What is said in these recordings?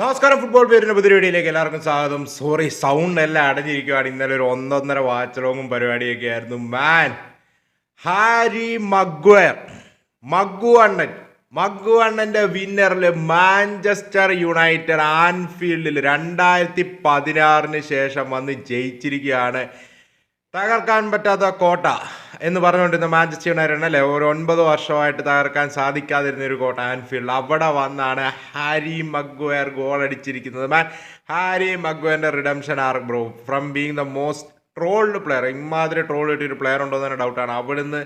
നമസ്കാരം ഫുട്ബോൾ പേരിന്റെ പുതിയ വീഡിയോയിലേക്ക് എല്ലാവർക്കും സ്വാഗതം. സോറി സൗണ്ട് എല്ലാം അടഞ്ഞിരിക്കുകയാണ് ഇന്നലെ ഒരു ഒന്നൊന്നര വാച്ചലോങ്ങും പരിപാടിയൊക്കെ ആയിരുന്നു. മാൻ ഹാരി മഗ്വയർ മഗ്ഗു അണ്ണൻ മഗ്ഗു അണ്ണന്റെ വിന്നറിൽ മാഞ്ചസ്റ്റർ യുണൈറ്റഡ് ആൻഫീൽഡിൽ രണ്ടായിരത്തി പതിനാറിന് ശേഷം വന്ന് ജയിച്ചിരിക്കുകയാണ്. തകർക്കാൻ പറ്റാത്ത കോട്ട എന്ന് പറഞ്ഞുകൊണ്ടിരുന്ന മാഞ്ചസ്റ്റർ യുണൈറ്റഡ് അല്ലേ? ഒരു ഒൻപത് വർഷമായിട്ട് തകർക്കാൻ സാധിക്കാതിരുന്ന ഒരു കോട്ട ആൻഫീൽഡ്. അവിടെ വന്നാണ് ഹാരി മഗ്വയർ ഗോൾ അടിച്ചിരിക്കുന്നത്. Man Harry മഗ്വയറിന്റെ redemption arc bro from being the most trolled player ഇമാതിരി ട്രോൾ കിട്ടിയൊരു പ്ലെയർ ഉണ്ടോ എന്ന് ഡൗട്ടാണ് അവിടുന്ന്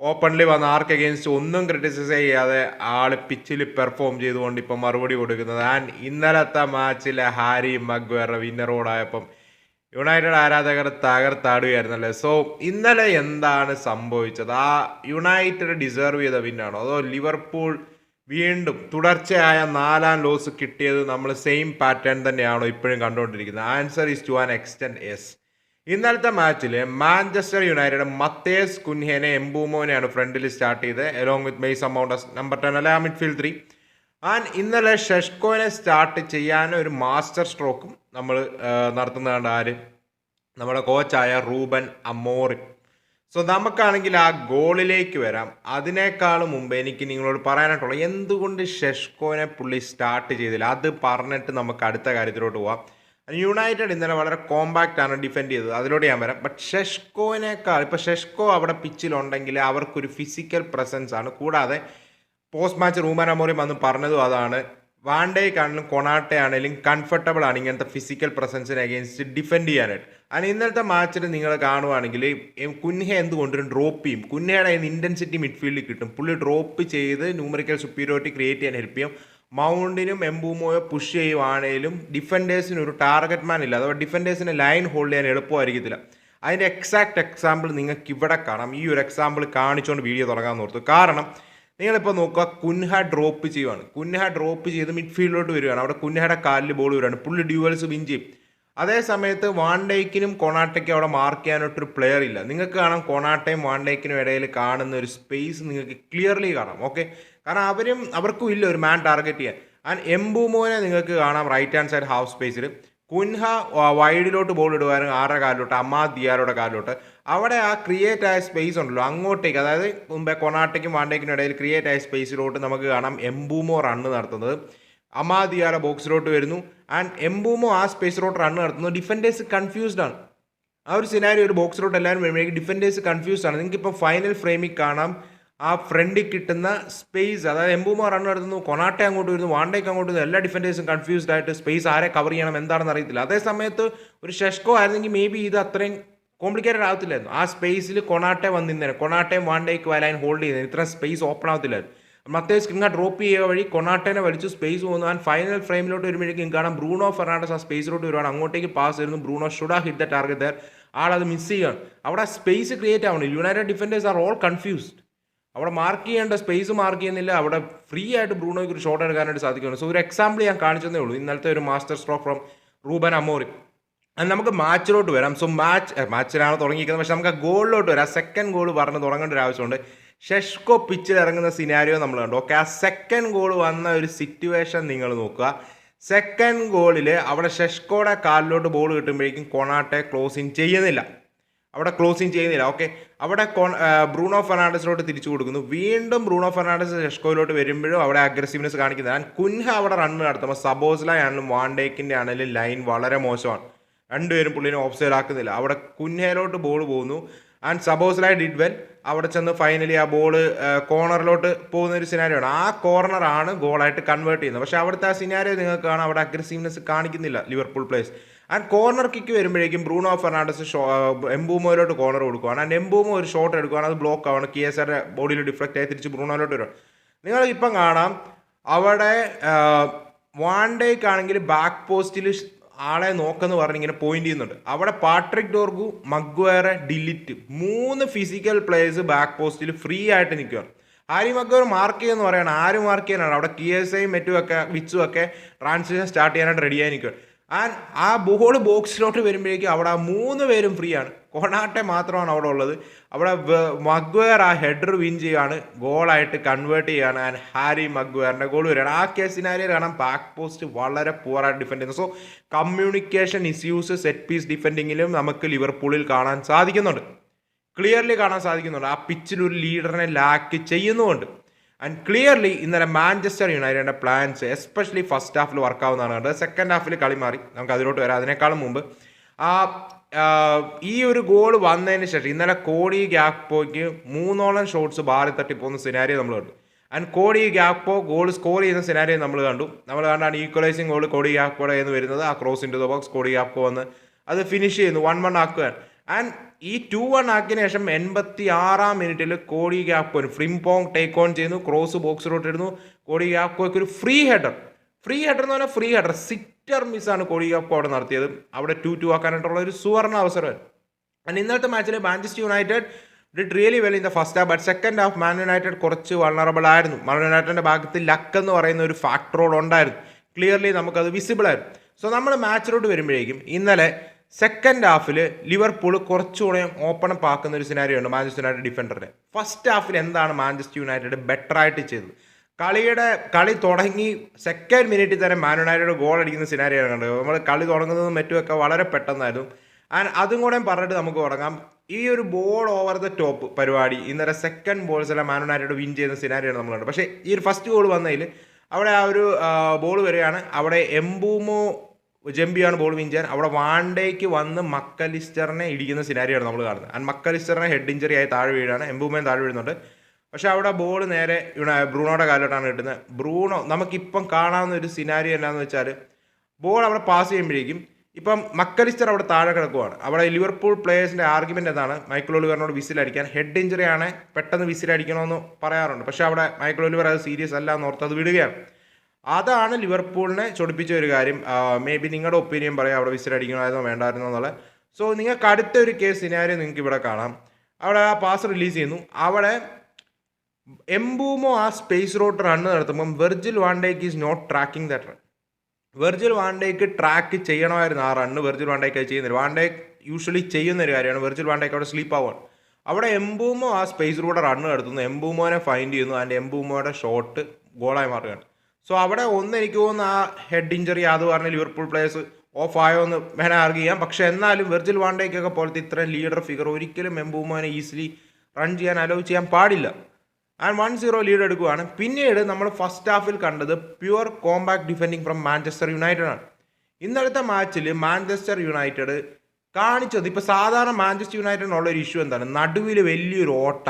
ഓപ്പൺലി വന്ന ആർക്ക് അഗെയിൻസ്റ്റ് ഒന്നും ക്രിറ്റിസൈസ് ചെയ്യാതെ ആൾ പിച്ചിൽ പെർഫോം ചെയ്തുകൊണ്ട് ഇപ്പം മറുപടി കൊടുക്കുന്നത്. ആൻഡ് ഇന്നലത്തെ മാച്ചിലെ ഹാരി മഗ്വയറിന്റെ വിന്നറോടായപ്പം യുണൈറ്റഡ് ആരാധകർ തകർത്താടുകയായിരുന്നല്ലേ? സോ ഇന്നലെ എന്താണ് സംഭവിച്ചത്? ആ യുണൈറ്റഡ് ഡിസേർവ് ചെയ്ത വിന്നാണോ അതോ ലിവർപൂൾ വീണ്ടും തുടർച്ചയായ നാലാം ലോസ് കിട്ടിയത് നമ്മൾ സെയിം പാറ്റേൺ തന്നെയാണോ ഇപ്പോഴും കണ്ടുകൊണ്ടിരിക്കുന്നത്? Answer is to an extent yes ഇന്നലത്തെ മാച്ചിൽ മാഞ്ചസ്റ്റർ യുണൈറ്റഡ് മത്തേസ് കുൻഹേനെ എംബൂമോനെയാണ് ഫ്രണ്ടിൽ സ്റ്റാർട്ട് ചെയ്തത് along with maze amount number ten അല്ലെ? ആ മിഡ്ഫീൽഡ് ത്രീ ആൻഡ് ഇന്നലെ ഷെഷ്കോനെ സ്റ്റാർട്ട് ചെയ്യാൻ ഒരു മാസ്റ്റർ സ്ട്രോക്കും നമ്മൾ നടത്തുന്നതാണ് ആര്? നമ്മുടെ കോച്ചായ റൂബൻ അമോറി. സോ നമുക്കാണെങ്കിൽ ആ ഗോളിലേക്ക് വരാം. അതിനേക്കാൾ മുമ്പ് എനിക്ക് നിങ്ങളോട് പറയാനായിട്ടുള്ള എന്തുകൊണ്ട് ഷെഷ്കോനെ പുള്ളി സ്റ്റാർട്ട് ചെയ്തില്ല? അത് പറഞ്ഞിട്ട് നമുക്ക് അടുത്ത കാര്യത്തിലോട്ട് പോവാം. യുണൈറ്റഡ് ഇന്നലെ വളരെ കോമ്പാക്റ്റ് ആണ് ഡിഫെൻഡ് ചെയ്തത്. അതിലൂടെ ഞാൻ വരാം. ബട്ട് ഷെഷ്കോനേക്കാൾ ഇപ്പോൾ ഷെഷ്കോ അവിടെ പിച്ചിലുണ്ടെങ്കിൽ അവർക്കൊരു ഫിസിക്കൽ പ്രസൻസ് ആണ് കൂടാതെ പോസ്റ്റ് മാച്ച് റൂമൻ അമോറിയും വന്ന് പറഞ്ഞതും അതാണ്. വാണ്ടേ വാണ്ടേക്കാണെങ്കിലും കൊണാട്ടെ ആണെങ്കിലും കംഫർട്ടബിൾ ആണ് ഇങ്ങനത്തെ ഫിസിക്കൽ പ്രസൻസിന് അഗേൻസ്റ്റ് ഡിഫെൻഡ് ചെയ്യാനായിട്ട്. അതിന് ഇന്നലത്തെ മാച്ചിൽ നിങ്ങൾ കാണുവാണെങ്കിൽ കുൻഹ എന്തുകൊണ്ടും ഡ്രോപ്പ് ചെയ്യും. കുൻഹയുടെ ഇന്റൻസിറ്റി മിഡ്ഫീൽഡിൽ കിട്ടും. പുള്ളി ഡ്രോപ്പ് ചെയ്ത് ന്യൂമറിക്കൽ സുപ്പീരിയോറിറ്റി ക്രിയേറ്റ് ചെയ്യാൻ ഹെൽപ്പ് ചെയ്യും. മൗണ്ടിനും എംബൂമോയോ പുഷ് ചെയ്യുവാണേലും ഡിഫൻഡേഴ്സിന് ഒരു ടാർഗറ്റ് മാൻ ഇല്ല. അഥവാ ഡിഫൻഡേഴ്സിന് ലൈൻ ഹോൾഡ് ചെയ്യാൻ എളുപ്പമായിരിക്കത്തില്ല. അതിന്റെ എക്സാക്ട് എക്സാമ്പിൾ നിങ്ങൾക്ക് ഇവിടെ കാണാം. ഈ ഒരു എക്സാമ്പിൾ കാണിച്ചുകൊണ്ട് വീഡിയോ തുടങ്ങാൻ ഓർത്തു. കാരണം നിങ്ങളിപ്പോൾ നോക്കുക കുൻഹ ഡ്രോപ്പ് ചെയ്യുവാണ്. കുൻഹ ഡ്രോപ്പ് ചെയ്ത് മിഡ്ഫീൽഡിലോട്ട് വരികയാണ് അവിടെ കുൻഹയുടെ കാലിൽ ബോൾ വരികയാണ് പുള്ളി ഡ്യൂവൽസ് വിൻ ചെയ്യും. അതേ സമയത്ത് വാണ്ടേക്കിനും കൊണാട്ടയ്ക്കും അവിടെ മാർക്ക് ചെയ്യാനായിട്ടൊരു പ്ലെയർ ഇല്ല. നിങ്ങൾക്ക് കാണാം കൊണാട്ടയും വാണ്ടേക്കിനും ഇടയിൽ കാണുന്ന ഒരു സ്പേസ് നിങ്ങൾക്ക് ക്ലിയർലി കാണാം. ഓക്കെ കാരണം അവരും അവർക്കും ഇല്ല ഒരു മാൻ ടാർഗറ്റ് ചെയ്യാൻ. ആൻഡ് എംബുമോനെ നിങ്ങൾക്ക് കാണാം റൈറ്റ് ഹാൻഡ് സൈഡ് ഹാഫ് സ്പേസിൽ കുൻഹ വൈഡിലോട്ട് ബോൾ ഇടുവാനും ആരുടെ കാലിലോട്ട്? അമ്മാ ദിയാരുടെ കാലിലോട്ട്. അവിടെ ആ ക്രിയേറ്റ് ആയ സ്പേസ് ഉണ്ടല്ലോ. അങ്ങോട്ടേക്ക് അതായത് മുമ്പേ കൊണാട്ടയ്ക്കും വാണ്ടേക്കിനും ഇടയിൽ ക്രിയേറ്റ് ആയ സ്പേസിലോട്ട് നമുക്ക് കാണാം എംബൂമോ റണ്ണ് നടത്തുന്നത്. അമാദിയാര ബോക്സിലോട്ട് വരുന്നു. ആൻഡ് എംബൂമോ ആ സ്പേസിലോട്ട് റണ്ണ് നടത്തുന്നു ഡിഫൻഡേഴ്സ് കൺഫ്യൂസ്ഡ് ആണ്. ആ ഒരു സിനാരി ഒരു ബോക്സിലോട്ട് എല്ലാവരും വരുമ്പോഴേക്കും ഡിഫൻഡേഴ്സ് കൺഫ്യൂസ്ഡ് ആണ്. നിങ്ങൾക്ക് ഇപ്പോൾ ഫൈനൽ ഫ്രെയിമിൽ കാണാം. ആ ഫ്രണ്ടിൽ കിട്ടുന്ന സ്പേസ് അതായത് എംബൂമോ റൺ നടത്തുന്നു കൊണാട്ടെ അങ്ങോട്ട് വരുന്നു വാണ്ടേക്ക് അങ്ങോട്ട് വരുന്നു എല്ലാ ഡിഫൻഡേഴ്സും കൺഫ്യൂസ്ഡ് ആയിട്ട് സ്പേസ് ആരെ കവർ ചെയ്യണം എന്താണെന്ന് അറിയത്തില്ല. അതേ സമയത്ത് ഒരു ഷെഷ്കോ ആയിരുന്നെങ്കിൽ മേ ബി ഇത് അത്രയും കോംപ്ലിക്കേറ്റഡ് ആവത്തില്ലായിരുന്നു. ആ സ്പേസിൽ കൊണാട്ടെ വന്ന് വന്നിരുന്നേനെ. കൊണാട്ടയും വാണ്ടേക്ക് വലൈൻ ഹോൾഡ് ചെയ്യുന്നത് ഇത്ര സ്പേസ് ഓപ്പൺ ആവത്തില്ലായിരുന്നു. മത്തേസ് ഇങ്ങ ഡ്രോപ്പ് ചെയ്യുക വഴി കൊണാട്ടേനെ വലിച്ചു സ്പേസ് പോകുന്നു. ആൻഡ് ഫൈനൽ ഫ്രെയിമിലോട്ട് വരുമ്പോഴേക്കും കാണാം ബ്രൂണോ ഫെർണാണ്ടസ് ആ സ്പേസിലോട്ട് വരുവാണ്. അങ്ങോട്ടേക്ക് പാസ് വരുന്നു. Bruno should've hit the target there ആൾ അത് മിസ് ചെയ്യുകയാണ്. അവിടെ സ്പേസ് ക്രിയേറ്റ് ആവണം United defenders are all confused അവിടെ മാർക്ക് ചെയ്യേണ്ട സ്പേസ് മാർക്ക് ചെയ്യുന്നില്ല. അവിടെ ഫ്രീ ആയിട്ട് ബ്രൂണോയ്ക്ക് ഒരു ഷോട്ട് എടുക്കാനായിട്ട് സാധിക്കുന്നു സോ ഒരു എക്സാമ്പിൾ ഞാൻ കാണിച്ചതേ ഉള്ളൂ. ഇന്നലത്തെ ഒരു master stroke from Ruben Amorim നമുക്ക് മാച്ചിലോട്ട് വരാം. സോ മാച്ച് മാച്ചിലാണ് തുടങ്ങിയിരിക്കുന്നത്. പക്ഷെ നമുക്ക് ആ ഗോളിലോട്ട് വരാം. സെക്കൻഡ് ഗോൾ പറഞ്ഞ് തുടങ്ങേണ്ട ഒരു ആവശ്യമുണ്ട്. ഷെഷ്കോ പിച്ചിൽ ഇറങ്ങുന്ന സിനാരിയോ നമ്മൾ കണ്ടു. ഓക്കെ ആ സെക്കൻഡ് ഗോൾ വന്ന ഒരു സിറ്റുവേഷൻ നിങ്ങൾ നോക്കുക. സെക്കൻഡ് ഗോളിൽ അവിടെ ഷെഷ്കോടെ കാലിലോട്ട് ബോൾ കിട്ടുമ്പോഴേക്കും കൊണാട്ടെ ക്ലോസിങ് ചെയ്യുന്നില്ല. അവിടെ ക്ലോസിങ് ചെയ്യുന്നില്ല. ഓക്കെ അവിടെ ബ്രൂണോ ഫെർണാണ്ടസിലോട്ട് തിരിച്ചു കൊടുക്കുന്നു. വീണ്ടും ബ്രൂണോ ഫെർണാണ്ടസ് ഷെഷ്കോയിലോട്ട് വരുമ്പോഴും അവിടെ അഗ്രസീവ്നെസ് കാണിക്കുന്നത് ആൻഡ് കുൻഹ അവിടെ റണ്ണ് നടത്തുമ്പോൾ സബോസ്ലായാണെങ്കിലും വാണ്ടേക്കിന്റെ ആണെങ്കിലും ലൈൻ വളരെ മോശമാണ്. രണ്ടുപേരും പുള്ളിനെ ഓഫ് സൈഡ് ആക്കുന്നില്ല. അവിടെ കുഞ്ഞേലോട്ട് ബോൾ പോകുന്നു. ആൻഡ് സബോസ്ലായി ഡിഡ് വെൽ അവിടെ ചെന്ന് ഫൈനലി ആ ബോൾ കോർണറിലോട്ട് പോകുന്ന ഒരു സിനാരിയാണ് ആ കോർണറാണ് ഗോളായിട്ട് കൺവേർട്ട് ചെയ്യുന്നത്. പക്ഷേ അവിടുത്തെ ആ സിനാരിയോ നിങ്ങൾക്ക് കാണാം. അവിടെ അഗ്രസീവ്നെസ് കാണിക്കുന്നില്ല Liverpool plays and corner kick വരുമ്പോഴേക്കും ബ്രൂണോ ഫെർണാണ്ടസ് ഷോ എംബൂമോയിലോട്ട് കോർണർ കൊടുക്കുകയാണ് ആൻഡ് എംബൂമോ ഒരു ഷോട്ട് എടുക്കുകയാണ് അത് ബ്ലോക്ക് ആവണം. കി എസ് ആറിന്റെ ബോഡിയിൽ ഡിഫ്ലക്റ്റ് ആയി തിരിച്ച് ബ്രൂണോയിലോട്ട് വരും. നിങ്ങൾ ഇപ്പം കാണാം. അവിടെ വാൻഡേക്കാണെങ്കിൽ ബാക്ക് പോസ്റ്റിൽ ആളെ നോക്കെന്ന് പറഞ്ഞ് ഇങ്ങനെ പോയിന്റ് ചെയ്യുന്നുണ്ട്. അവിടെ പാട്രിക് ഡോർഗു മഗ്വേറെ ഡിലിറ്റ് മൂന്ന് ഫിസിക്കൽ പ്ലേയേഴ്സ് ബാക്ക് പോസ്റ്റിൽ ഫ്രീ ആയിട്ട് നിൽക്കുകയാണ് ആര് മഗ്വേർ മാർക്ക് ചെയ്യുമെന്ന് പറയണം. ആര് മാർക്ക് ചെയ്യാനാണ്? അവിടെ കി എസ് ഒക്കെ വിച്ചും ഒക്കെ ട്രാൻസിഷൻ സ്റ്റാർട്ട് ചെയ്യാനായിട്ട് റെഡിയായി നിൽക്കുകയാണ് ആൻഡ് ആ ബോൾ ബോക്സിലോട്ട് വരുമ്പോഴേക്കും അവിടെ മൂന്ന് പേരും ഫ്രീ ആണ്. കൊണാട്ടെ മാത്രമാണ് അവിടെ ഉള്ളത്. അവിടെ മഗ്വയർ ആ ഹെഡർ വിൻ ചെയ്യാണ് ഗോളായിട്ട് കൺവേർട്ട് ചെയ്യാണ് ആൻഡ് ഹാരി മഗ്വേറിന്റെ ഗോൾ വരികയാണ്. ആ കേസിനാരിയിൽ കാണാൻ ബാക്ക് പോസ്റ്റ് വളരെ പുവറായിട്ട് ഡിഫെൻഡ് ചെയ്യുന്നു. So communication issues set piece ഡിഫെൻഡിങ്ങിലും നമുക്ക് ലിവർപൂളിൽ കാണാൻ സാധിക്കുന്നുണ്ട്. ക്ലിയർലി കാണാൻ സാധിക്കുന്നുണ്ട്. ആ പിച്ചിൽ ഒരു ലീഡറിനെ ലാക്ക് ചെയ്യുന്നുമുണ്ട്. ആൻഡ് ക്ലിയർലി ഇന്നലെ മാഞ്ചസ്റ്റർ യുണൈറ്റഡിന്റെ പ്ലാൻസ് എസ്പെഷ്യലി ഫസ്റ്റ് ഹാഫിൽ വർക്ക് ആവുന്നതാണ് കണ്ടത്. സെക്കൻഡ് ഹാഫിൽ കളി മാറി. നമുക്ക് അതിലോട്ട് വരാം. അതിനേക്കാളും മുമ്പ്. ആ ഈ ഒരു ഗോൾ വന്നതിന് ശേഷം ഇന്നലെ കോടി ഗ്യാപ്പോയ്ക്ക് മൂന്നോളം ഷോട്ട്സ് ബാറി തട്ടി പോകുന്ന സിനാരിയോ നമ്മൾ കണ്ടു. And Cody Gakpo goal score ചെയ്യുന്ന സിനാരിയോ നമ്മൾ കണ്ടു. നമ്മൾ കണ്ടാണ് ഈക്വലൈസിങ് ഗോൾ കോടി ഗ്യാപ്പോടെ എന്ന് വരുന്നത്. ആ cross into the box Cody Gakpo വന്ന് അത് ഫിനിഷ് ചെയ്യുന്നു. വൺ വൺ ആക്കുകയാണ്. ആൻഡ് ഈ ടു വൺ ആക്കിയതിനു ശേഷം എൺപത്തി ആറാം മിനിറ്റിൽ കോടി ഗ്യാപ്പോന് ഫ്രിംപോങ് ടേക്ക് ഓൺ ചെയ്യുന്നു ക്രോസ് ബോക്സിലോട്ട് ഇടുന്നു. കോടി ഗ്യാപ്പോയ്ക്ക് ഒരു ഫ്രീ ഹെഡർ ഫ്രീ ഹെഡർ എന്ന് പറഞ്ഞാൽ ഫ്രീ ഹെഡർ സിറ്റർ മിസ്സാണ് കോടി ഗ്യാപ്പോ അവിടെ നടത്തിയത്. അവിടെ ടു ടു ആക്കാനായിട്ടുള്ള ഒരു സുവർണ അവസരം. ആൻഡ് ഇന്നത്തെ മാച്ചിൽ Manchester United did really well in the first half but second half man United കുറച്ച് വൾണറബിൾ ആയിരുന്നു. മാൻ യുണൈറ്റഡിന്റെ ഭാഗത്ത് ലക്ക് എന്ന് പറയുന്ന ഒരു ഫാക്ടറോട് ഉണ്ടായിരുന്നു. ക്ലിയർലി നമുക്കത് വിസിബിൾ ആയിരുന്നു. സോ നമ്മൾ മാച്ചിലോട്ട് വരുമ്പോഴേക്കും ഇന്നലെ സെക്കൻഡ് ഹാഫിൽ ലിവർപൂൾ കുറച്ചുകൂടെ ഓപ്പൺ ആക്കുന്ന ഒരു സിനാരിയോ ഉണ്ട് മാഞ്ചസ്റ്റർ യുണൈറ്റഡ് ഡിഫൻഡറിന് ഫസ്റ്റ് ഹാഫിൽ എന്താണ് മാഞ്ചസ്റ്റർ യുണൈറ്റഡ് ബെറ്റർ ആയിട്ട് ചെയ്തത്? കളിയുടെ കളി തുടങ്ങി സെക്കൻഡ് മിനിറ്റിൽ തന്നെ മാൻ യുണൈറ്റഡ് ഗോൾ അടിക്കുന്ന സിനാരിയാണ് കണ്ടത്. നമ്മൾ കളി തുടങ്ങുന്നതും മറ്റുമൊക്കെ വളരെ പെട്ടെന്നായിരുന്നു. ആൻഡ് അതും കൂടെ പറഞ്ഞിട്ട് നമുക്ക് തുടങ്ങാം. ഈ ഒരു ബോൾ ഓവർ ദ ടോപ്പ് പരിപാടി ഇന്നലെ സെക്കൻഡ് ബോൾസ് എല്ലാം മാൻ യുണൈറ്റഡ് വിൻ ചെയ്യുന്ന സിനാരിയാണ് നമ്മൾ കണ്ടത്. പക്ഷേ ഈ ഒരു ഫസ്റ്റ് ഗോൾ വന്നതിൽ അവിടെ ആ ഒരു ബോൾ വരികയാണ്. അവിടെ എംബൂമോ ജംബിയാണ് ബോൾ വിൻ ചെയ്യാൻ അവിടെ വാണ്ടേക്ക് വന്ന് മക്കലിസ്റ്ററിനെ ഇടിക്കുന്ന സിനാരിയാണ് നമ്മൾ കാണുന്നത്. ആൻഡ് മക്കലിസ്റ്ററിനെ ഹെഡ് ഇഞ്ചറി ആയി താഴെ വീഴാണ്. എംബൂമയും താഴെ വീഴുന്നുണ്ട്. പക്ഷേ അവിടെ ബോൾ നേരെ ബ്രൂണോയുടെ കാലിലോട്ടാണ് കിട്ടുന്നത്. ബ്രൂണോ നമുക്കിപ്പം കാണാവുന്ന ഒരു സിനാരി എന്നാന്ന് വെച്ചാൽ ബോൾ അവിടെ പാസ് ചെയ്യുമ്പോഴേക്കും ഇപ്പം മക്കലിസ്റ്റർ അവിടെ താഴെ കിടക്കുവാണ്. അവിടെ ലിവർപൂൾ പ്ലേയേഴ്സിന്റെ ആർഗ്യുമെന്റ് എന്താണ്? മൈക്കിൾ ഒലിവറിനോട് വിസിലടിക്കാൻ ഹെഡ് ഇഞ്ചറി ആണ്. പെട്ടെന്ന് വിസിലടിക്കണമെന്ന് പറയാറുണ്ട്. പക്ഷേ അവിടെ മൈക്കിൾ ഒലിവർ അത് സീരിയസ് അല്ല എന്ന് ഓർത്ത് അത് വിടുകയാണ്. അതാണ് ലിവർപൂളിനെ ചൊടിപ്പിച്ച ഒരു കാര്യം. മേ ബി നിങ്ങളുടെ ഒപ്പീനിയൻ പറയാം അവിടെ വിസിൽ അടിക്കണമായിരുന്നോ വേണ്ടായിരുന്നോ എന്നുള്ളത് സോ നിങ്ങൾക്ക് അടുത്ത ഒരു കേസ് സിനാരി നിങ്ങൾക്ക് ഇവിടെ കാണാം. അവിടെ ആ പാസ് റിലീസ് ചെയ്യുന്നു. അവിടെ എംബൂമോ ആ സ്പേസ് റോട്ട് run നടത്തുമ്പം Virgil Van Dijk is not tracking that run Virgil Van Dijk track ചെയ്യണമായിരുന്നു ആ റണ്ണ് വെർജിൽ വാണ്ടേക്ക് അത് ചെയ്യുന്നില്ല. വാണ്ടേക്ക് യൂഷ്വലി ചെയ്യുന്ന ഒരു കാര്യമാണ്. വെർജിൽ വാണ്ടേക്ക് അവിടെ സ്ലീപ്പ് ആവുകയാണ്. അവിടെ എംബൂമോ ആ സ്പേസ് റോട്ട് റണ്ണ് നടത്തുന്നു. എംബൂമോനെ ഫൈൻഡ് ചെയ്യുന്നു. ആൻഡ് എംബൂമോയുടെ ഷോട്ട് ഗോളായി മാറുകയാണ്. സോ അവിടെ ഒന്ന് എനിക്ക് തോന്നുന്നു ആ ഹെഡ് ഇഞ്ചറി അത് പറഞ്ഞ് ലിവർപൂൾ പ്ലേയേഴ്സ് ഓഫ് ആയോ എന്ന് വേണേൽ ആർഗ്യ ചെയ്യാം. പക്ഷേ എന്നാലും വെർജിൽ വാണ്ടേക്കൊക്കെ പോലത്തെ ഇത്രയും ലീഡർ ഫിഗർ ഒരിക്കലും എംബൂമാനെ ഈസിലി റൺ ചെയ്യാൻ അലോ ചെയ്യാൻ പാടില്ല. ആൻഡ് വൺ സീറോ ലീഡ് എടുക്കുകയാണ് പിന്നീട് നമ്മൾ ഫസ്റ്റ് ഹാഫിൽ കണ്ടത് pure compact defending from Manchester United ആണ്. ഇന്നലത്തെ മാച്ചിൽ മാഞ്ചസ്റ്റർ യുണൈറ്റഡ് കാണിച്ചത് ഇപ്പോൾ സാധാരണ മാഞ്ചസ്റ്റർ യുണൈറ്റഡിനുള്ള ഒരു ഇഷ്യൂ എന്താണ്? നടുവിൽ വലിയൊരു ഓട്ട.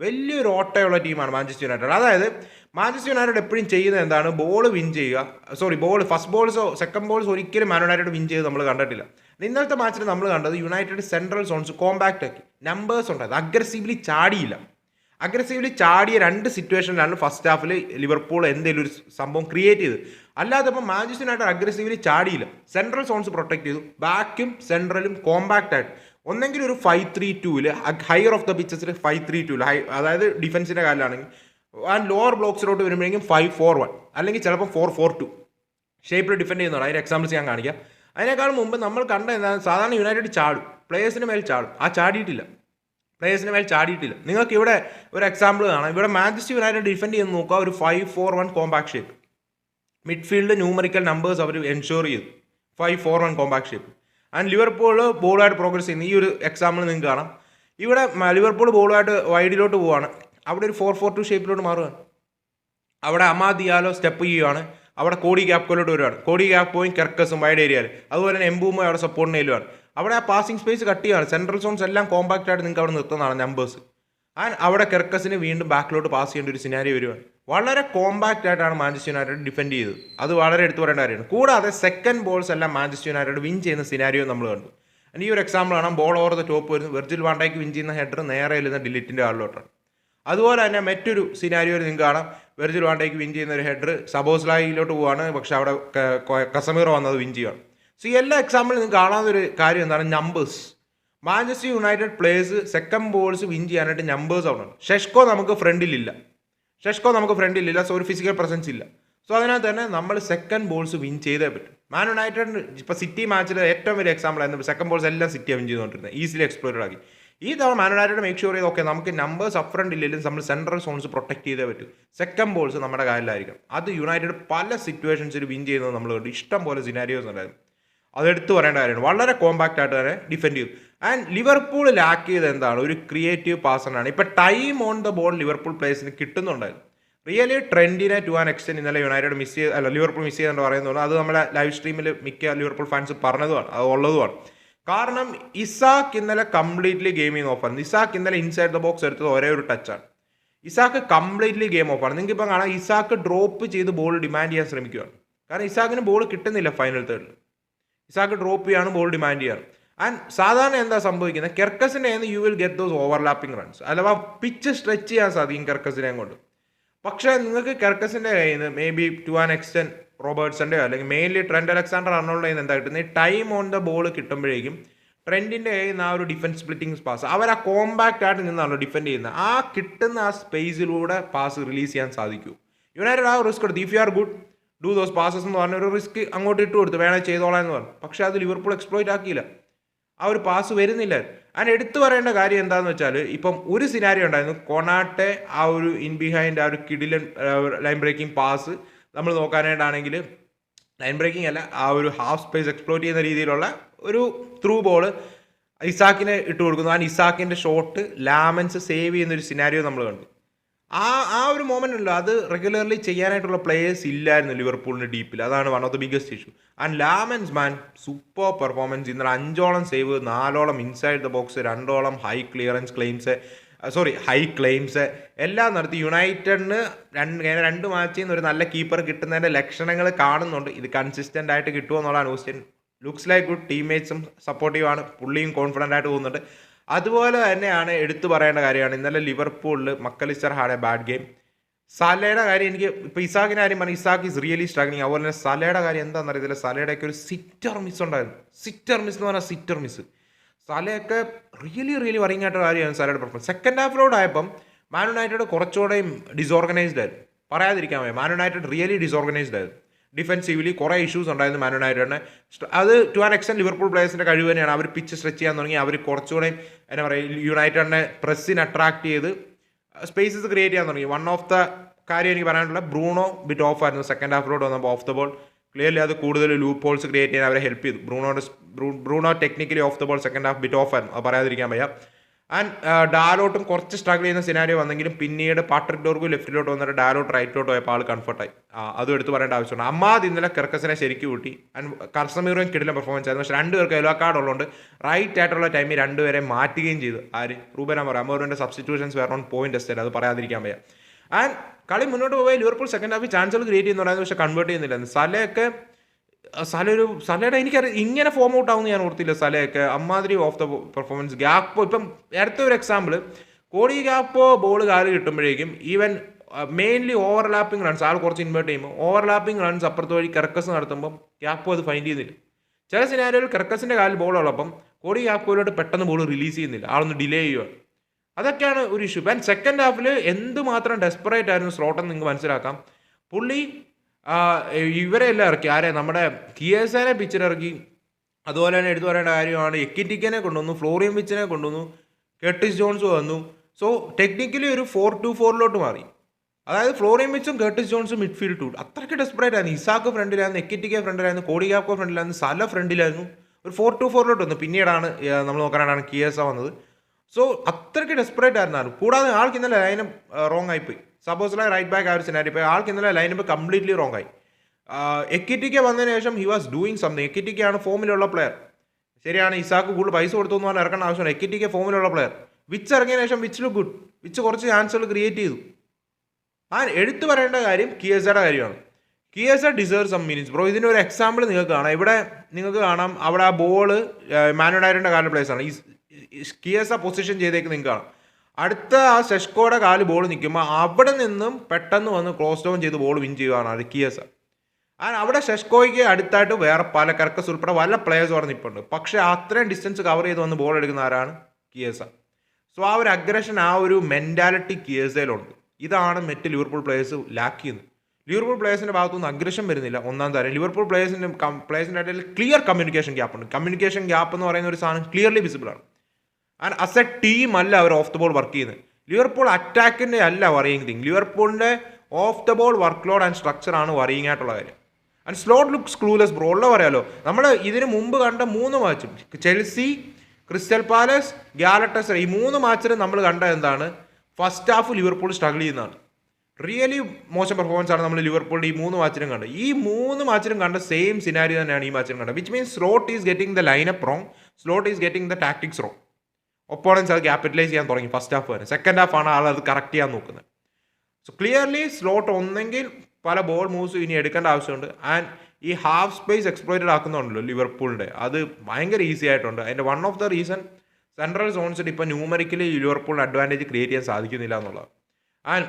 വലിയൊരു ഓട്ടയുള്ള ടീമാണ് മാഞ്ചസ്റ്റർ യുണൈറ്റഡ്. അതായത് മാഞ്ചസ്റ്റർ യുണൈറ്റഡ് എപ്പോഴും ചെയ്യുന്നത് എന്താണ്? ബോൾ വിൻ ചെയ്യുക. സോറി ബോൾ ഫസ്റ്റ് ബോൾസോ സെക്കൻഡ് ബോൾസോ ഒരിക്കലും മാൻ യുണൈറ്റഡ് വിൻ ചെയ്ത് നമ്മൾ കണ്ടിട്ടില്ല. ഇന്നലത്തെ മാച്ചിൽ നമ്മൾ കണ്ടത് യുണൈറ്റഡ് സെൻട്രൽ സോൺസ് കോമ്പാക്ട് ആക്കി. നമ്പേഴ്സ് ഉണ്ടായത്. അഗ്രസീവ്ലി ചാടിയില്ല. അഗ്രസീവ്ലി ചാടിയ രണ്ട് സിറ്റുവേഷനിലാണ് ഫസ്റ്റ് ഹാഫിൽ ലിവർപൂൾ എന്തെങ്കിലും ഒരു സംഭവം ക്രിയേറ്റ് ചെയ്ത്. അല്ലാതെ ഇപ്പോൾ മാഞ്ചസ്റ്റർ യുണൈറ്റഡ് അഗ്രസീവ്ലി ചാടിയില്ല. സെൻട്രൽ സോൺസ് പ്രൊട്ടക്ട് ചെയ്തു. ബാക്കും സെൻട്രലും കോമ്പാക്റ്റ് ആയിട്ട്. ഒന്നെങ്കിൽ ഒരു ഫൈവ് ത്രീ ടൂവിൽ ഹയർ ഓഫ് ദ പിച്ചസിൽ ഫൈവ് ത്രീ ടൂവിൽ ഹൈ അതായത് ഡിഫൻസിന്റെ കാലിലാണെങ്കിൽ ആൻഡ് ലോവർ ബ്ലോക്സിലോട്ട് വരുമ്പോഴേക്കും ഫൈവ് ഫോർ വൺ അല്ലെങ്കിൽ ചിലപ്പോൾ ഫോർ ഫോർ ടു ഷേപ്പിൽ ഡിഫെൻഡ് ചെയ്യുന്നതാണ്. അതിന് എക്സാമ്പിൾസ് ഞാൻ കാണിക്കാം. അതിനേക്കാൾ മുമ്പ് നമ്മൾ കണ്ട എന്താണ്? സാധാരണ യുണൈറ്റഡ് ചാടും. പ്ലേയേഴ്സിന് മേൽ ചാടും. ആ ചാടിയിട്ടില്ല. പ്ലേയേഴ്സിന് മേൽ ചാടിയിട്ടില്ല. നിങ്ങൾക്ക് ഇവിടെ ഒരു എക്സാമ്പിൾ കാണാം. ഇവിടെ മാഞ്ചസ്റ്റർ യുണൈറ്റഡ് ഡിഫെൻഡ് ചെയ്യുന്ന നോക്കുക. ഒരു five four one compact shape midfield numerical numbers അവർ എൻഷുർ ചെയ്തു. Five four one compact shape and Liverpool ബോളുമായിട്ട് progress ചെയ്യുന്നു. ഈ ഒരു എക്സാമ്പിൾ നിങ്ങൾക്ക് കാണാം. ഇവിടെ ലിവർപൂൾ ബോളുമായിട്ട് വൈഡിലോട്ട് പോവാണ്. അവിടെ ഒരു ഫോർ ഫോർ ടു ഷേപ്പിലോട്ട് മാറുകയാണ്. അവിടെ അമാദിയാലോ സ്റ്റെപ്പ് ചെയ്യുകയാണ് അവിടെ കോടി ഗ്യാപ്കോലോട്ട് വരുവാണ്. കോടി ഗ്യാപ്പ് പോയി കെർക്കസും വൈഡ് ഏരിയയിൽ അതുപോലെ തന്നെ എംബൂമോ അവിടെ സപ്പോർട്ടിന് ചെയ്യുവാണ് അവിടെ ആ പാസിംഗ് സ്പേസ് കട്ട് ചെയ്യുകയാണ് സെൻട്രൽ സോൺസ് എല്ലാം കോമ്പാക്റ്റ് ആയിട്ട് നിങ്ങൾക്ക് അവിടെ നിർത്തുന്നതാണ് നമ്പേഴ്സ് ആൻഡ് അവിടെ കെർക്കസിന് വീണ്ടും ബാക്കിലോട്ട് പാസ് ചെയ്യേണ്ട ഒരു സിനാരി വരുവാണ്. വളരെ കോമ്പാക്റ്റ് ആയിട്ടാണ് മാഞ്ചസ്റ്റർ യുണൈറ്റഡ് ഡിഫെൻഡ് ചെയ്തത്. അത് വളരെ എടുത്തു പറയേണ്ട കാര്യമാണ്. കൂടാതെ സെക്കൻഡ് ബോൾസ് എല്ലാം മാഞ്ചസ്റ്റർ യുണൈറ്റഡ് വിൻ ചെയ്യുന്ന സിനാരിയോ നമ്മൾ കണ്ടു. അതിന് ഈ ഒരു എക്സാമ്പിൾ ആണ് ബോൾ ഓവർ ദ ടോപ്പ് വരുന്നത് വെർജിൽ വാണ്ടയ്ക്ക് വിൻ ചെയ്യുന്ന ഹെഡർ നേരെ ഇരുന്ന ഡിലിറ്റിന്റെ ആളിലോട്ടാണ്. അതുപോലെ തന്നെ മറ്റൊരു സിനാരിയോ നിങ്ങൾക്ക് കാണാം. വെർജിൽ വാണ്ടയ്ക്ക് വിൻ ചെയ്യുന്ന ഒരു ഹെഡർ സബോസ്ലായിലോട്ട് പോവാണ്. പക്ഷെ അവിടെ കസമീറോ വന്നത് വിൻ ചെയ്യുകയാണ് സോ എല്ലാ എക്സാമ്പിളും നിങ്ങൾക്ക് കാണാവുന്ന ഒരു കാര്യം എന്താണ്? Numbers Manchester United players second balls win ചെയ്യാനായിട്ട് നമ്പേഴ്സ് അവിടെ ഷെഷ്കോ നമുക്ക് ഫ്രണ്ടിലില്ല ഷെഷ്കോ നമുക്ക് ഫ്രണ്ടിലില്ല സോ ഒരു ഫിസിക്കൽ പ്രസൻസ് ഇല്ല. സോ അതിനകത്ത് തന്നെ നമ്മൾ സെക്കൻഡ് ബോൾസ് വിൻ ചെയ്തേ പറ്റും. മാൻ യുണൈറ്റഡ് ഇപ്പോൾ സിറ്റി മാച്ചിൽ ഏറ്റവും വലിയ എക്സാമ്പിൾ ആയിരുന്നു. സെക്കൻഡ് ബോൾസ് എല്ലാം സിറ്റി വിൻ ചെയ്തുകൊണ്ടിരുന്നത്. ഈസിലി എക്സ്പ്ലോർ ആക്കി. ഈ തവണ മാൻ യുണൈറ്റഡ് മേക്ക് ഷുവർ ചെയ്ത് ഓക്കെ നമുക്ക് നമ്പേഴ്സ് അപ്രണ്ട് ഇല്ലെങ്കിലും നമ്മൾ സെൻട്രൽ സോൺസ് പ്രൊട്ടക്ട് ചെയ്തേ പറ്റും. സെക്കൻഡ് ബോൾസ് നമ്മുടെ കാലിലായിരിക്കും അത് യുണൈറ്റഡ് പല സിറ്റുവേഷൻസിൽ വിൻ ചെയ്യുന്നത് നമ്മൾ കണ്ടു. ഇഷ്ടം പോലെ സിനാരിയോസ് ഉണ്ടായിരുന്നു. അതെടുത്ത് പറയേണ്ട കാര്യമാണ് വളരെ കോമ്പാക്റ്റ് ആയിട്ട് തന്നെ ഡിഫെൻഡ് ചെയ്തു ആൻഡ് ലിവർപൂൾ ലാക്ക് ചെയ്ത് എന്താണ്? ഒരു ക്രിയേറ്റീവ് പാസറാണ് ഇപ്പം time on the ball Liverpool പ്ലേയേഴ്സിന് കിട്ടുന്നുണ്ടായിരുന്നു. റിയലി ട്രെൻഡിനെ ടു ആൻ എക്സ്റ്റെൻഡ് ഇന്നലെ യുണൈറ്റഡ് മിസ് ചെയ്ത് അല്ല ലിവർപൂൾ മിസ് ചെയ്തെന്ന് പറയുന്നത് അത് നമ്മുടെ ലൈവ് സ്ട്രീമിൽ മിക്ക ലിവർപൂൾ ഫാൻസ് പറഞ്ഞതുമാണ്. അത് ഉള്ളതുമാണ്. കാരണം ഇസാക്ക് ഇന്നലെ കംപ്ലീറ്റ്ലി ഗെയിമിങ് ഓഫാണ് ഇസാക്ക് ഇന്നലെ ഇൻസൈഡ് ദ ബോക്സ് എടുത്തത് ഒരേ ഒരു ടച്ചാണ് ഇസാക്ക് കംപ്ലീറ്റ്ലി ഗെയിം ഓഫാണ് നിങ്ങൾക്ക് ഇപ്പം കാണാം ഇസാക്ക് ഡ്രോപ്പ് ചെയ്ത് ബോൾ ഡിമാൻഡ് ചെയ്യാൻ ശ്രമിക്കുകയാണ് കാരണം ഇസാക്കിന് ബോൾ കിട്ടുന്നില്ല ഫൈനൽ തേർഡിൽ ഇസാക്ക് ഡ്രോപ്പ് ചെയ്യാണ് ബോൾ ഡിമാൻഡ് ചെയ്യാറ്. ആൻഡ് സാധാരണ എന്താ സംഭവിക്കുന്നത്? കെർക്കസിന്റെ you will get those overlapping runs അഥവാ പിച്ച് സ്ട്രെച്ച് ചെയ്യാൻ സാധിക്കും കെർക്കസിനെ കൊണ്ട്. പക്ഷേ നിങ്ങൾക്ക് കെർക്കസിന്റെ കയ്യിൽ നിന്ന് maybe to an extent റോബർട്ട്സന്റെയോ അല്ലെങ്കിൽ മെയിൻലി ട്രെൻഡ് അലക്സാണ്ടർ കയ്യിൽ എന്താ കിട്ടുന്നത്? ടൈം ഓൺ ദ ബോൾ കിട്ടുമ്പോഴേക്കും ട്രെൻഡിന്റെ കയ്യിൽ നിന്ന് ആ ഒരു ഡിഫൻസ് സ്പ്ലിറ്റിംഗ് പാസ് അവർ ആ കോമ്പാക്റ്റ് ആയിട്ട് നിന്നാണല്ലോ ഡിഫെൻഡ് ചെയ്യുന്നത്. ആ കിട്ടുന്ന ആ സ്പേസിലൂടെ പാസ് റിലീസ് ചെയ്യാൻ സാധിക്കൂ. യുണൈറ്റഡ് ആ റിസ്ക് എടുത്തു if you are good do those passes എന്ന് പറഞ്ഞ ഒരു റിസ്ക് അങ്ങോട്ട് ഇട്ട് കൊടുത്ത്. വേണേൽ ചെയ്തോളാം എന്ന് പറഞ്ഞു. പക്ഷേ അത് ലിവർപൂൾ എക്സ്പ്ലോയിറ്റ് ആക്കിയില്ല. ആ ഒരു പാസ് വരുന്നില്ല. അതിന് എടുത്തു പറയേണ്ട കാര്യം എന്താണെന്ന് വെച്ചാൽ ഇപ്പം ഒരു സിനാരി ഉണ്ടായിരുന്നു. കൊണാട്ടെ ആ ഒരു ഇൻ ബിഹൈൻഡ് ആ ഒരു കിഡിലൻ ലൈൻ ബ്രേക്കിംഗ് പാസ് നമ്മൾ നോക്കാനായിട്ടാണെങ്കിൽ ലൈൻ ബ്രേക്കിംഗ് അല്ല ആ ഒരു ഹാഫ് സ്പേസ് എക്സ്പ്ലോർ ചെയ്യുന്ന രീതിയിലുള്ള ഒരു ത്രൂ ബോൾ ഇസാക്കിനെ ഇട്ട് കൊടുക്കുന്നു. ആ ഇസാക്കിന്റെ ഷോട്ട് ലാമൻസ് സേവ് ചെയ്യുന്ന ഒരു സിനാരിയോ നമ്മൾ കണ്ടു. ആ ആ ഒരു മൊമെന്റ് ഉണ്ടല്ലോ. അത് റെഗുലർലി ചെയ്യാനായിട്ടുള്ള പ്ലേയേഴ്സ് ഇല്ലായിരുന്നു ലിവർപൂളിന്റെ ഡീപ്പിൽ അതാണ് one of the biggest issue and Lammens man super performance ഇന്നലെ അഞ്ചോളം സേവ് നാലോളം inside the box രണ്ടോളം high clearance claims sorry high claims എല്ലാം നടത്തി. യുണൈറ്റഡിന് രണ്ട് രണ്ട് മാച്ചിൽ നിന്ന് ഒരു നല്ല കീപ്പർ കിട്ടുന്നതിന്റെ ലക്ഷണങ്ങൾ കാണുന്നുണ്ട്. ഇത് കൺസിസ്റ്റന്റ് ആയിട്ട് കിട്ടുമോ എന്നുള്ളതാണ് ക്വസ്റ്റ്യൻ ലുക്സ് ലൈക്ക് ഗുഡ് ടീംമേറ്റ്സും സപ്പോർട്ടീവാണ് പുള്ളിയും കോൺഫിഡന്റ് ആയിട്ട് പോകുന്നുണ്ട്. അതുപോലെ തന്നെയാണ് എടുത്തു പറയേണ്ട കാര്യമാണ്. ഇന്നലെ ലിവർപൂളിൽ Mac Allister had a bad game സലയുടെ കാര്യം എനിക്ക് ഇപ്പോൾ ഇസാഖിന്റെ കാര്യം പറഞ്ഞാൽ ഇസാഖ് ഇസ് റിയലി സ്ട്രഗ്ലിങ് അതുപോലെ തന്നെ സലയുടെ കാര്യം എന്താണെന്ന് അറിയത്തില്ല സലയുടെയൊക്കെ ഒരു സിറ്റർ മിസ് ഉണ്ടായിരുന്നു. സിറ്റർ മിസ് എന്ന് പറഞ്ഞാൽ സിറ്റർ മിസ് സലയൊക്കെ റിയലി റിയലി വറിങ് ആയിട്ട് കാര്യമാണ് സലയുടെ പെർഫോമൻസ് സെക്കൻഡ് ഹാഫിലോട് ആയപ്പം മാൻ യുണൈറ്റഡ് കുറച്ചുകൂടെയും ഡിസോർഗനൈസ്ഡ് ആയിരുന്നു. പറയാതിരിക്കാൻ വയ്യ. മാൻ യുണൈറ്റഡ് റിയലി ഡിസോർഗനൈസ്ഡ് ആയിരുന്നു. ഡിഫെൻസീവ്ലി കുറേ ഇഷ്യൂസ് ഉണ്ടായിരുന്നു മാൻ യുണൈറ്റഡിന് അത് to an extent Liverpool players കഴിവ് തന്നെയാണ്. അവർ പിച്ച് സ്ട്രെച്ച് ചെയ്യാൻ തുടങ്ങി. അവർ കുറച്ചുകൂടെ എന്താ പറയുക യുണൈറ്റഡിനെ പ്രസ്സിന് അട്രാക്ട് ചെയ്ത് സ്പേസസ് ക്രിയേറ്റ് ചെയ്യാൻ തുടങ്ങി. വൺ ഓഫ് ദ കാര്യം എനിക്ക് പറയാനുള്ള ബ്രൂണോ ബിറ്റ് ഓഫ് ആയിരുന്നു. സെക്കൻഡ് ഹാഫിലോട്ട് വന്നപ്പോൾ ഓഫ് ദ ബോൾ ക്ലിയർലി അത് കൂടുതൽ ലൂപ്പ് ഹോൾസ് ക്രിയേറ്റ് ചെയ്യാൻ അവരെ ഹെൽപ്പ് ചെയ്തു. ബ്രൂണോയുടെ Bruno technically off the ball second half bit off ആയിരുന്നു. പറയാതിരിക്കാൻ വയ്യ. ആൻഡ് ഡാലോട്ടും കുറച്ച് സ്ട്രഗിൾ ചെയ്യുന്ന സിനാരിയോ വന്നെങ്കിലും പിന്നീട് പാട്രിക് ഡോർഗു ലെഫ്റ്റിലോട്ട് വന്നിട്ട് ഡാലോട്ട് റൈറ്റിലോട്ട് പോയപ്പോൾ ആൾ കംഫർട്ടായി അതും എടുത്ത് പറയേണ്ട ആവശ്യമാണ് അമ്മാദ് ഇന്നലെ കിർക്കസിനെ ശരിക്കും കൂട്ടി. ആൻഡ് കർസമീറും കിടിലം പെർഫോമൻസ് ആയിരുന്നു. പക്ഷേ രണ്ടുപേർക്ക് യെല്ലോ കാർഡ് ഉള്ളതുകൊണ്ട് റൈറ്റ് ആയിട്ടുള്ള ടൈമിൽ രണ്ടുപേരെ മാറ്റുകയും ചെയ്തു. ആര്? Ruben Amorim. അമറിന്റെ സബ്സ്റ്റിറ്റ്യൂഷൻസ് വേറെ പോയിന്റ് ടെസ്റ്റ് അത് പറയാതിരിക്കാൻ വയ്യ. ആൻഡ് കളി മുന്നോട്ട് പോയി ലിവർപൂൾ സെക്കൻഡ് ഹാഫിൽ ചാൻസുകൾ ക്രിയേറ്റ് ചെയ്യുന്നുണ്ടായിരുന്നു. പക്ഷേ കൺവേർട്ട് ചെയ്യുന്നില്ല സലയൊക്കെ സല ഒരു സലയുടെ എനിക്കറിയാം ഇങ്ങനെ ഫോം ഔട്ട് ആവുമെന്ന് ഞാൻ ഓർത്തില്ല സലയൊക്കെ. അമ്മാതിരി ഓഫ് ദ പെർഫോമൻസ് ഗ്യാപ്പോ ഇപ്പം നേരത്തെ ഒരു എക്സാമ്പിൾ കോടി ഗ്യാപ്പോ ബോൾ കാൽ കിട്ടുമ്പോഴേക്കും ഈവൻ മെയിൻലി ഓവർലാപ്പിംഗ് റൺസ് ആൾ കുറച്ച് ഇൻവേർട്ട് ചെയ്യുമ്പോൾ ഓവർലാപ്പിംഗ് റൺസ് അപ്പുറത്ത് വഴി കർക്കസ് നടത്തുമ്പോൾ ഗ്യാപ്പോ അത് ഫൈൻഡ് ചെയ്യുന്നില്ല. ചില സിനാരിയോയിൽ കർക്കസിന്റെ കാലിൽ ബോൾ ഉള്ളപ്പം കോടി ഗ്യാപ്പോയിലോട്ട് പെട്ടെന്ന് ബോൾ റിലീസ് ചെയ്യുന്നില്ല. ആളൊന്ന് ഡിലേ ചെയ്യുക അതൊക്കെയാണ് ഒരു ഇഷ്യൂ ആൻഡ് സെക്കൻഡ് ഹാഫിൽ എന്തുമാത്രം ഡെസ്പറേറ്റ് ആയിരുന്നു സ്ലോട്ടെന്ന് നിങ്ങൾക്ക് മനസ്സിലാക്കാം. പുള്ളി ഇവരെ എല്ലാം ഇറക്കി. ആരെ? നമ്മുടെ കിയേസാനെ പിക്ചർ ഇറക്കി. അതുപോലെ തന്നെ എടുത്തു പറയേണ്ട കാര്യമാണ് എക്കിറ്റിക്കനെ കൊണ്ടുവന്നു ഫ്ലോറിയം പിച്ചിനെ കൊണ്ടുവന്നു കെട്ടിസ് ജോൺസ് വന്നു. സോ ടെക്നിക്കലി ഒരു ഫോർ ടു ഫോറിലോട്ട് മാറി. അതായത് ഫ്ലോറിയം വിച്ചും കെട്ടിസ് ജോൺസും മിഡ്ഫീൽഡ് ടു അത്രയ്ക്ക് ഡെസ്പ്രേറ്റ് ആയിരുന്നു. ഇസാക്ക് ഫ്രണ്ടിലായിരുന്നു എക്കിറ്റിക്ക ഫ്രണ്ടിലായിരുന്നു കോടിയാക്കോ ഫ്രണ്ടിലായിരുന്നു സല ഫ്രണ്ടിലായിരുന്നു. ഒരു ഫോർ ടു ഫോറിലോട്ട് വന്നു. പിന്നീടാണ് നമ്മൾ നോക്കാനാണ് കിയേസ വന്നത്. സോ അത്രയ്ക്ക് ഡെസ്പറേറ്റ് ആയിരുന്നു കൂടാതെ ആൾക്ക് ഇന്നലെ ലൈനം റോങ് ആയിപ്പോയി. സപ്പോസ് ലൈ റൈറ്റ് ബാക്ക് ആ ഒരു സിനാരി ഇപ്പോൾ ആൾക്ക് ഇന്നലെ ലൈനപ്പ് കംപ്ലീറ്റ്ലി റോങ് ആയി. എക്കിറ്റിക്ക് വന്നതിന് ശേഷം ഹി വാസ് ഡൂയിങ് സംതിങ് എക്കിറ്റിക്കാണ് ഫോമിലുള്ള പ്ലെയർ ശരിയാണ് ഇസാക്ക് കൂടുതൽ പൈസ കൊടുത്തു എന്ന് പറഞ്ഞാൽ ഇറക്കേണ്ട ആവശ്യമാണ് എക്കിറ്റിക്ക് ഫോമിലുള്ള പ്ലെയർ വിച്ച് ഇറങ്ങിയതിന് ശേഷം വിച്ച് ലുക്ക് ഗുഡ് വിച്ച് കുറച്ച് ചാൻസുകൾ ക്രിയേറ്റ് ചെയ്തു. ആ എടുത്തു പറയേണ്ട കാര്യം കിയസയുടെ കാര്യമാണ്. Chiesa deserve some meanings bro ഇതിന്റെ ഒരു എക്സാമ്പിൾ നിങ്ങൾക്ക് കാണാം. ഇവിടെ നിങ്ങൾക്ക് കാണാം. അവിടെ ആ ബോൾ മാനുഡായിരുടെ കാലിന്റെ പ്ലേസ് ആണ്. ഈ കിയസ പൊസിഷൻ ചെയ്തേക്ക് നിങ്ങൾക്ക് കാണാം. അടുത്ത ആ സെഷ്കോയുടെ കാൽ ബോൾ നിൽക്കുമ്പോൾ അവിടെ നിന്നും പെട്ടെന്ന് വന്ന് ക്ലോസ് ഡൗൺ ചെയ്ത് ബോൾ വിൻ ചെയ്യുകയാണ് അത് കിയസ ആ അവിടെ ഷെഷ്കോയ്ക്ക് അടുത്തായിട്ട് വേറെ പല കർക്കസ് ഉൾപ്പെടെ പല പ്ലേയേഴ്സ് അവിടെ നിൽപ്പുണ്ട് പക്ഷേ അത്രയും ഡിസ്റ്റൻസ് കവർ ചെയ്ത് വന്ന് ബോൾ എടുക്കുന്ന ആരാണ്? കിയസ സോ ആ ഒരു അഗ്രഷൻ ആ ഒരു മെന്റാലിറ്റി കിയസയിലുണ്ട്. ഇതാണ് മറ്റ് ലിവർപൂൾ പ്ലേയേഴ്സ് ലാക്ക് ചെയ്യുന്നത്. ലിവർപൂൾ പ്ലേയേഴ്സിന്റെ ഭാഗത്തുനിന്ന് അഗ്രഷൻ വരുന്നില്ല ഒന്നാം തരം. ലിവർപൂൾ പ്ലേയേഴ്സിന്റെ പ്ലേയേഴ്സിന്റെ ഇടയിൽ ക്ലിയർ കമ്മ്യൂണിക്കേഷൻ ഗ്യാപ്പ് ഉണ്ട്. കമ്മ്യൂണിക്കേഷൻ ഗ്യാപ്പ് എന്ന് പറയുന്ന ഒരു സാധനം ക്ലിയർലി വിസിബിൾ ആണ്. ആൻഡ് അസ് എ ടീം അല്ല അവർ ഓഫ് ദ ബോൾ വർക്ക് ചെയ്യുന്നത്. ലിവർപൂൾ അറ്റാക്കിന്റെ അല്ല worrying thing ലിവർപൂളിന്റെ off the ball workload and structure ആണ് വറിയിങ് ആയിട്ടുള്ള കാര്യം. And Slot looks clueless bro ഉള്ള പറയാലോ. നമ്മൾ ഇതിന് മുമ്പ് കണ്ട മൂന്ന് മാച്ചും ചെൽസി ക്രിസ്റ്റൽ പാലസ് ഗ്യാലറ്റസ് ഈ മൂന്ന് മാച്ചിൽ നമ്മൾ കണ്ട എന്താണ്? ഫസ്റ്റ് ഹാഫ് ലിവർപൂൾ സ്ട്രഗിൾ ചെയ്യുന്നതാണ്. റിയലി മോശം പെർഫോമൻസ് ആണ് നമ്മൾ ലിവർപൂളിന്റെ ഈ മൂന്ന് മാച്ചിലും കണ്ടത്. ഈ മൂന്ന് മാച്ചിലും കണ്ട സെയിം സിനാരി തന്നെയാണ് ഈ മാച്ചിലും കണ്ടത്. Which means Slot is getting the lineup wrong Slot is getting the tactics wrong opponents അത് ക്യാപിറ്റലൈസ് ചെയ്യാൻ തുടങ്ങി ഫസ്റ്റ് ഹാഫ് വരെ. സെക്കൻഡ് ഹാഫ് ആണ് ആൾ അത് കറക്റ്റ് ചെയ്യാൻ നോക്കുന്നത്. സോ ക്ലിയർലി സ്ലോട്ട് ഒന്നെങ്കിൽ പല ബോൾ മൂവ്സ് ഇനി എടുക്കേണ്ട ആവശ്യമുണ്ട്. ആൻഡ് ഈ ഹാഫ് സ്പേസ് എക്സ്പ്ലോയിറ്റഡ് ആക്കുന്നുണ്ടല്ലോ ലിവർപൂളിന്റെ. അത് ഭയങ്കര ഈസി ആയിട്ടുണ്ട്. അതിന്റെ one of the reason central സോൺസിൽ ഇപ്പോൾ ന്യൂമറിക്കലി ലിവർപൂളിന് അഡ്വാന്റേജ് ക്രിയേറ്റ് ചെയ്യാൻ സാധിക്കുന്നില്ല എന്നുള്ളത് ആൻഡ്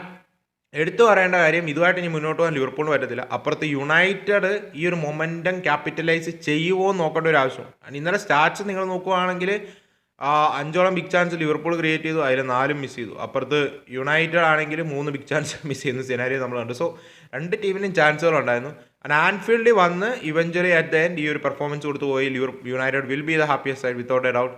എടുത്തു പറയേണ്ട കാര്യം ഇതുമായിട്ട് ഇനി മുന്നോട്ട് പോകാൻ ലിവർപൂളിന് പറ്റത്തില്ല. അപ്പുറത്ത് യുണൈറ്റഡ് ഈ ഒരു മൊമെന്റം ക്യാപിറ്റലൈസ് ചെയ്യുമോ എന്ന് നോക്കേണ്ട ഒരു ആവശ്യം ഇന്നലെ സ്റ്റാറ്റ്സ് നിങ്ങൾ നോക്കുവാണെങ്കിൽ ആ, അഞ്ചോളം ബിഗ് ചാൻസ് ലിവർപൂൾ ക്രിയേറ്റ് ചെയ്തു. അതിൽ നാലും മിസ് ചെയ്തു. അപ്പുറത്ത് യുണൈറ്റഡ് ആണെങ്കിൽ മൂന്ന് ബിഗ് ചാൻസ് മിസ് ചെയ്യുന്ന സിനാരിയോ നമ്മൾ കണ്ടു. സോ രണ്ട് ടീമിനും ചാൻസുകൾ ഉണ്ടായിരുന്നു. ആൻഡ് ആൻഫീൽഡിൽ വന്ന് ഇവഞ്ചറി അറ്റ് ദ എൻഡ് ഈ ഒരു പെർഫോമൻസ് കൊടുത്തു പോയി. Liver United will be the happiest side without a doubt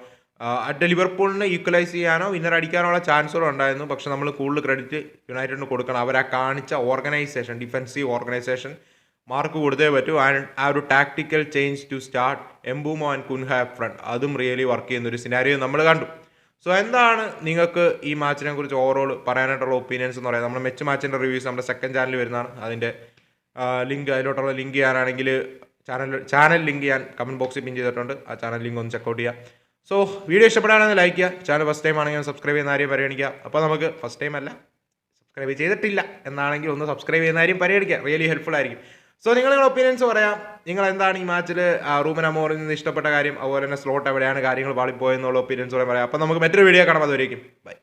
at ലിവർപൂളിന് equalise ചെയ്യാനോ വിന്നർ അടിക്കാനുള്ള ചാൻസുകൾ ഉണ്ടായിരുന്നു. പക്ഷെ നമ്മൾ കൂടുതൽ ക്രെഡിറ്റ് യുണൈറ്റഡിന് കൊടുക്കണം. അവരാ കാണിച്ച ഓർഗനൈസേഷൻ ഡിഫൻസീവ് ഓർഗനൈസേഷൻ മാർക്ക് കൊടുത്തേ പറ്റൂ. ആൻഡ് ആ ഒരു tactical change to start Mbeumo and Cunha front അതും റിയലി വർക്ക് ചെയ്യുന്ന ഒരു സിനാരിയോ നമ്മൾ കണ്ടു. സോ എന്താണ് നിങ്ങൾക്ക് ഈ മാച്ചിനെ കുറിച്ച് ഓവറോൾ പറയാനായിട്ടുള്ള ഒപ്പീനിയൻസ് എന്ന് പറയുന്നത് നമ്മുടെ മെച്ച് മാച്ചിന്റെ റിവ്യൂസ് നമ്മുടെ സെക്കൻഡ് ചാനലിൽ വരുന്നതാണ്. അതിന്റെ ലിങ്ക് അതിലോട്ടുള്ള ലിങ്ക് ചെയ്യാനാണെങ്കിൽ ചാനൽ ചാനൽ ലിങ്ക് ചെയ്യാൻ കമന്റ് ബോക്സിൽ പിൻ ചെയ്തിട്ടുണ്ട്. ആ ചാനൽ ലിങ്ക് ഒന്ന് ചെക്കൗട്ട് ചെയ്യുക സോ വീഡിയോ ഇഷ്ടപ്പെടാണെങ്കിൽ ലൈക്ക് ചെയ്യുക. ചാനൽ ഫസ്റ്റ് ടൈം ആണെങ്കിൽ സബ്സ്ക്രൈബ് ചെയ്യുന്ന ആരെയും പരിഗണിക്കുക. അപ്പോൾ നമുക്ക് ഫസ്റ്റ് ടൈം അല്ല സബ്സ്ക്രൈബ് ചെയ്തിട്ടില്ല എന്നാണെങ്കിൽ ഒന്ന് സബ്സ്ക്രൈബ് ചെയ്യുന്ന ആരെയും പരിഗണിക്കുക. റിയലി ഹെൽപ്ഫുൾ ആയിരിക്കും. സോ നിങ്ങൾ നിങ്ങളുടെ ഒപ്പീനിയൻസ് പറയാം. നിങ്ങൾ എന്താണ് ഈ മാച്ചിൽ റൂമൻ അമോറിൽ നിന്ന് ഇഷ്ടപ്പെട്ട കാര്യം അതുപോലെ തന്നെ സ്ലോട്ട് എവിടെയാണ് കാര്യങ്ങൾ പാളിപ്പോയെന്നുള്ള ഒപ്പീനിയൻസ് പറയാം. അപ്പം നമുക്ക് മറ്റൊരു വീഡിയോ കാണാം. അതുവരേക്കും. ബൈ